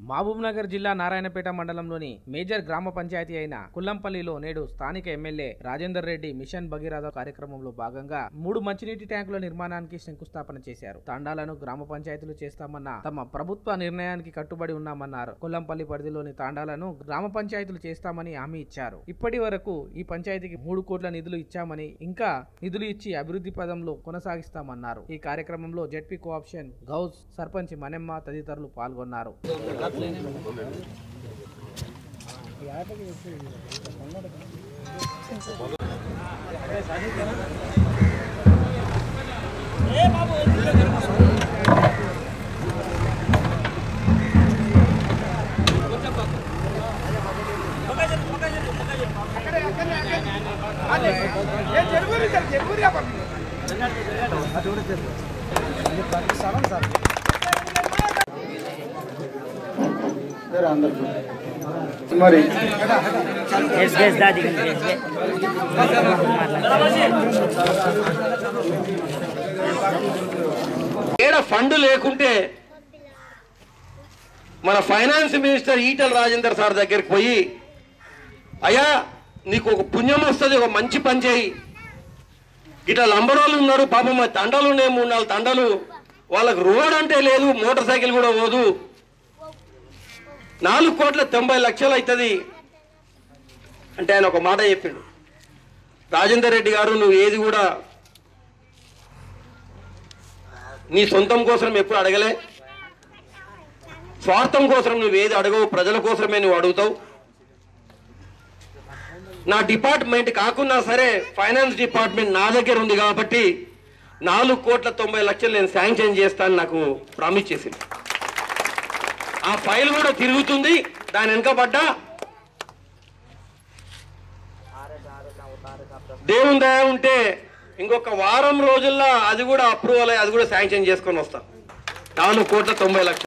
మహబూబ్నగర్ జిల్లా నారాయణపేట మండలంలోని మేజర్ గ్రామ పంచాయతీ అయిన కుల్లంపల్లిలో నేడు స్థానిక ఎమ్మెల్యే రాజేందర్ రెడ్డి మిషన్ భగీరథ కార్యక్రమంలో భాగంగా మూడు మంచినీటి ట్యాంకుల నిర్మాణానికి శంకుస్థాపన చేశారు. తాండాలను గ్రామ పంచాయతీలు చేస్తామన్న తమ ప్రభుత్వ నిర్ణయానికి కట్టుబడి ఉన్నామన్నారు. కుల్లంపల్లి పరిధిలోని తాండాలను గ్రామ పంచాయతీలు చేస్తామని హామీ ఇచ్చారు. ఇప్పటి వరకు ఈ పంచాయతీకి మూడు కోట్ల నిధులు ఇచ్చామని ఇంకా నిధులు ఇచ్చి అభివృద్ధి పదంలో కొనసాగిస్తామన్నారు. ఈ కార్యక్రమంలో జెడ్పీ కోఆప్షన్ గౌస్ సర్పంచ్ మనెమ్మ తదితరులు పాల్గొన్నారు. మరి ఎస్ ఎస్ దాది Yes ఏడ ఫండ్ లేకుంటే మన finance minister Etela Rajender sir దగ్గరికి పోయి అయ్యా నీకు ఒక పుణ్యం వస్తుంది ఒక మంచి పని చేయి. ఇట్లా లంబరోళ్ళు ఉన్నారు పాపం మా తండలు ఉన్నాయి మూడు నాలుగు తండలు. వాళ్ళకి రోడ్ అంటే లేదు మోటార్ సైకిల్ కూడా పోదు. నాలుగు కోట్ల తొంభై లక్షలు అవుతుంది. అంటే ఆయన ఒక మాట చెప్పిండు. రాజేందర్ రెడ్డి గారు నువ్వు ఏది కూడా నీ సొంతం కోసం ఎప్పుడు అడగలే. స్వార్థం కోసం నువ్వు ఏది అడగవు ప్రజల కోసమే నువ్వు అడుగుతావు. నా డిపార్ట్మెంట్ కాకున్నా సరే ఫైనాన్స్ డిపార్ట్మెంట్ నా దగ్గర ఉంది కాబట్టి నాలుగు కోట్ల తొంభై లక్షలు నేను శాంక్షన్ చేస్తాను నాకు ప్రామిస్ చేసింది ఆ ఫైల్ కూడా తిరుగుతుంది. దాని వెనకబడ్డా దేవుని దయ ఉంటే ఇంకొక వారం రోజుల్లో అది కూడా అప్రూవల్ అయ్యి అది కూడా శాంక్షన్ చేసుకొని వస్తాం. నాలుగు కోట్ల తొంభై లక్షలు.